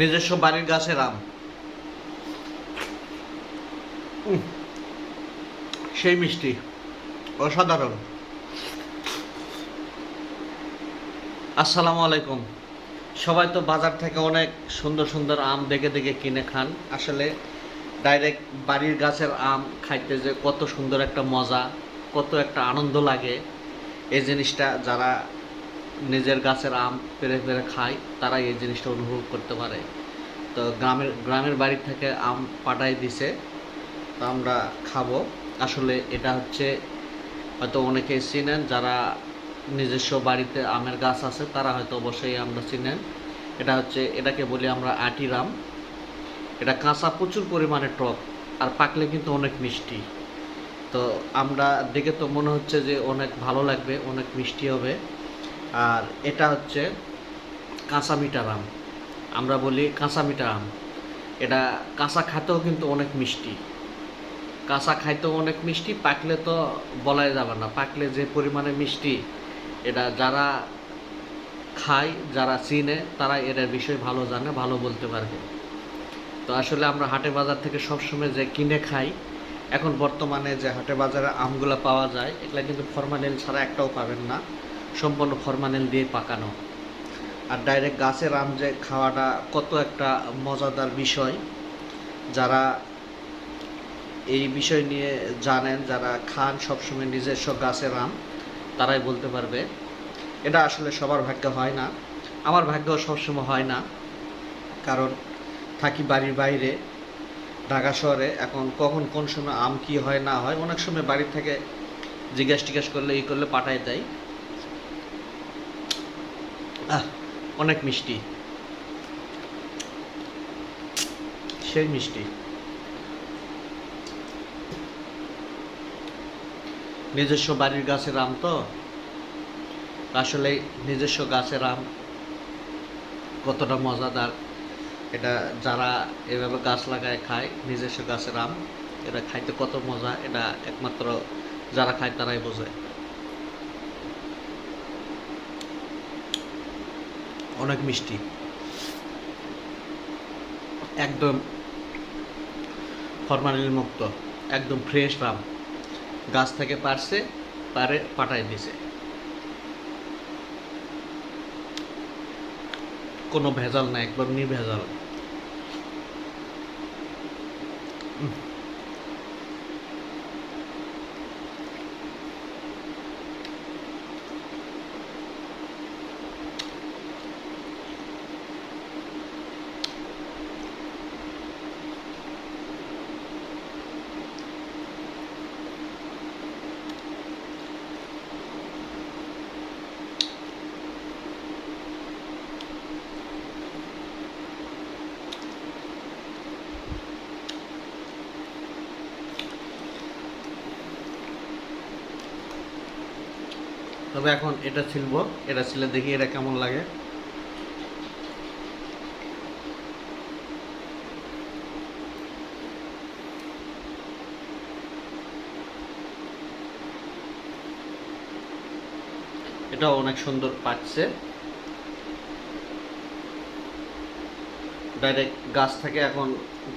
নিজস্ব বাড়ির গাছের আম সেই মিষ্টি, অসাধারণ। আসসালামু আলাইকুম। সবাই তো বাজার থেকে অনেক সুন্দর সুন্দর আম দেখে দেখে কিনে খান। আসলে ডাইরেক্ট বাড়ির গাছের আম খাইতে যে কত সুন্দর একটা মজা, কত একটা আনন্দ লাগে। এই জিনিসটা যারা নিজের গাছের আম পেরে পেরে খায় তারা এই জিনিসটা অনুভব করতে পারে। তো গ্রামের গ্রামের বাড়ি থেকে আম পাঠাই দিছে, তো আমরা খাব। আসলে এটা হচ্ছে, হয়তো অনেকে চিনেন, যারা নিজস্ব বাড়িতে আমের গাছ আছে, তারা হয়তো অবশ্যই আমরা চিনেন। এটা হচ্ছে, এটাকে বলি আমরা আটির আম। এটা কাঁচা প্রচুর পরিমাণে টক, আর পাকলে কিন্তু অনেক মিষ্টি। তো আমরা দেখে তো মনে হচ্ছে যে অনেক ভালো লাগবে, অনেক মিষ্টি হবে। আর এটা হচ্ছে কাঁচা মিটার আম আমরা বলি কাঁচা মিঠা আম এটা কাঁচা খাতেও কিন্তু অনেক মিষ্টি। কাঁচা খাইতেও অনেক মিষ্টি, পাকলে তো বলাই যাবে না। পাকলে যে পরিমাণে মিষ্টি, এটা যারা খায়, যারা চিনে, তারা এটার বিষয়ে ভালো জানে, ভালো বলতে পারবে। তো আসলে আমরা হাটে বাজার থেকে সবসময় যে কিনে খাই, এখন বর্তমানে যে হাটে বাজারে আমগুলো পাওয়া যায়, এগুলা কিন্তু ফরমালিন ছাড়া একটাও পাবেন না। সম্পূর্ণ ফরমালিন দিয়ে পাকানো। আর ডাইরেক্ট গাছের আম যে খাওয়াটা কত একটা মজাদার বিষয়। যারা এই বিষয় নিয়ে জানেন, যারা খান সবসময় নিজস্ব গাছের আম, তারাই বলতে পারবে, এটা আসলে সবার ভাগ্য হয় না। আমার ভাগ্য সবসময় হয় না, কারণ থাকি বাড়ির বাইরে, ঢাকা শহরে। এখন কখন কোন সময় আম কি হয় না হয়, অনেক সময় বাড়ি থেকে জিজ্ঞাসা টিজ্ঞাসা করলে ই করলে পাঠায় দেয়। আহ, অনেক মিষ্টি। সেই মিষ্টি। নিজস্ব বাড়ির গাছের আম তো? আসলে নিজস্ব গাছের আম কতটা মজাদার। এটা যারা এভাবে গাছ লাগায় খায়, নিজস্ব গাছের আম এটা খাইতে কত মজা, এটা একমাত্র যারা খায় তারাই বোঝে। অনেক মিষ্টি। একদম ফরমালিন মুক্ত, একদম ফ্রেশ আম গাছ থেকে পারছে, পারে পাঠাই দিছে। কোনো ভেজাল না, একদম নির্ভেজাল। তবে এখন এটা ছিলব, এটা ছিলে দেখি এটা কেমন লাগে। এটা অনেক সুন্দর পাচ্ছে। ডাইরেক্ট গাছ থেকে এখন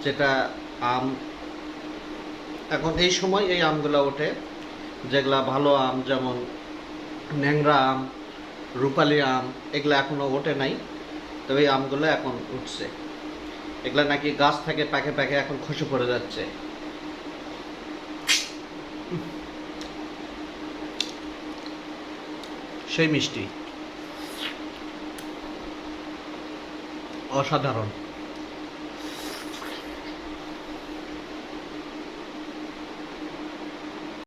যেটা আম, এখন এই সময় এই আমগুলো ওঠে। যেগুলা ভালো আম যেমন ন্যাংরা আম, রূপালি আম, এগুলো এখনও ওঠে নাই, তবে এই আমগুলো এখন উঠছে। এগুলো নাকি গাছ থেকে প্যাকে প্যাকে এখন খসে পড়ে যাচ্ছে। সেই মিষ্টি। অসাধারণ।